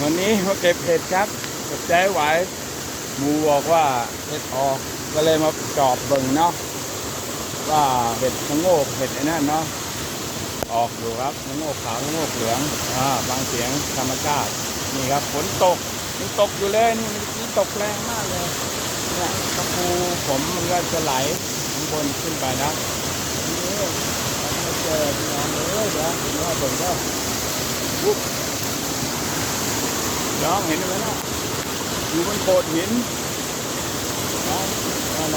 วันนี้มาเก็บเห็ดครับกับใจไหวหมูบอกว่าเห็ดออกก็เลยมาจอบเบิ่งเนาะว่าเห็ดชะโงกเห็ดไอ้นั่นเนาะออกอยู่ครับชะโงกขาวชะโงกเหลืองอ่าบางเสียงธรรมชาตินี่ครับฝนตกมันตกอยู่เลยนี่มันตกแรงมากเลยเนี่ยตะปูผมมันก็จะไหลข้างบนขึ้นไปนะนี่เราไม่เจอพี่น้องเลยเดี๋ยวพี่น้องเบิ่งก็ น้องเห็นไหมนะอยู่บนโขดหินนะนั่นๆ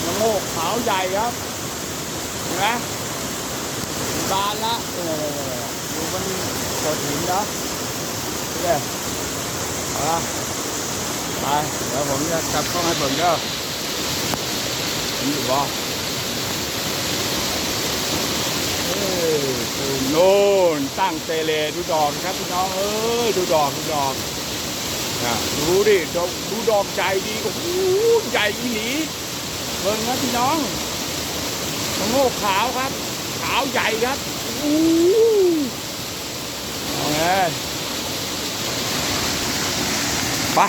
ๆมันโลกขาวใหญ่ครับเห็นไหมบานละอยู่บนโขดหินนะเนี่ยอาละไปเดี๋ยวผมจะจับกล้องให้ผมเด้อเห็นอยู่บ่เอ้ยดูโน่น ตั้งเซเลดูดอกครับพี่น้องเอ้ยดูดอกดูดอกนะดูดิดอกดูดอกใหญ่ดีโอ้โหใหญ่อีหลีเบิ่งนะพี่น้องมะโงกขาวครับ ขาวใหญ่ครับโอ้หเอาไงไป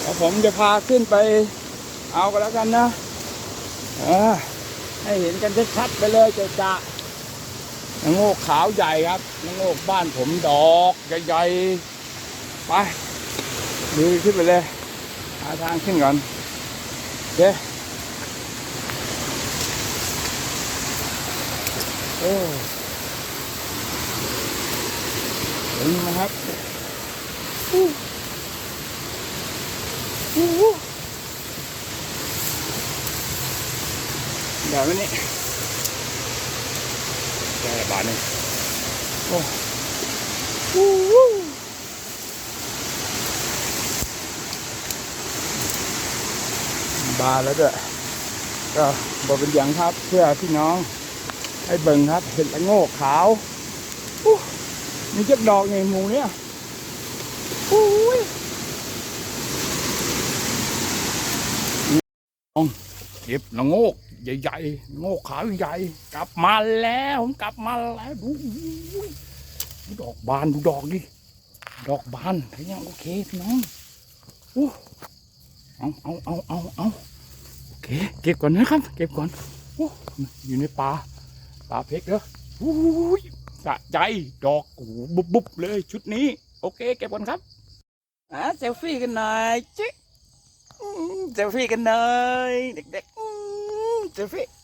เดี๋ยวผมจะพาขึ้นไปเอากันแล้วกันนะเออให้เห็นกันชัดๆไปเลยจะจะ นางโงกขาวใหญ่ครับนางโงกบ้านผมดอกใหญ่ๆไปดูขึ้นไปเลยหาทางขึ้นก่อนโอเคโอ้เห็นไหมครับอู้อู้อู้เดี๋ยวนี้ แค่บาทหนึงโอ้อู้อู้บาทแล้วด้วยก็บอกเป็นอย่างครับเพื่อพี่น้อง ให้เบิ่งครับ เห็ดละโง่ขาวอู้มีเจ็ดดอกในหมูเนี่ยอู้ยเก็บละโงก ใหญ่ๆโงกขาวใหญ่ กลับมาแล้วผมกลับมาแล้วดูดูดอกบานดูดอกดิดอกบานถ้ายังโอเคพี่น้องอู้เอาเอาเอาเอาเอาโอเคเก็บก่อนนะครับ เก็บก่อนโอ้อยู่ในป่าปลาเพกเด้ออุ้ยสะใจดอกบุบบุบเลยชุดนี้ โอเค เก็บก่อนครับอะเซลฟี่กันหน่อยจิ๊เซลฟี่กันหน่อยเด็กๆ อื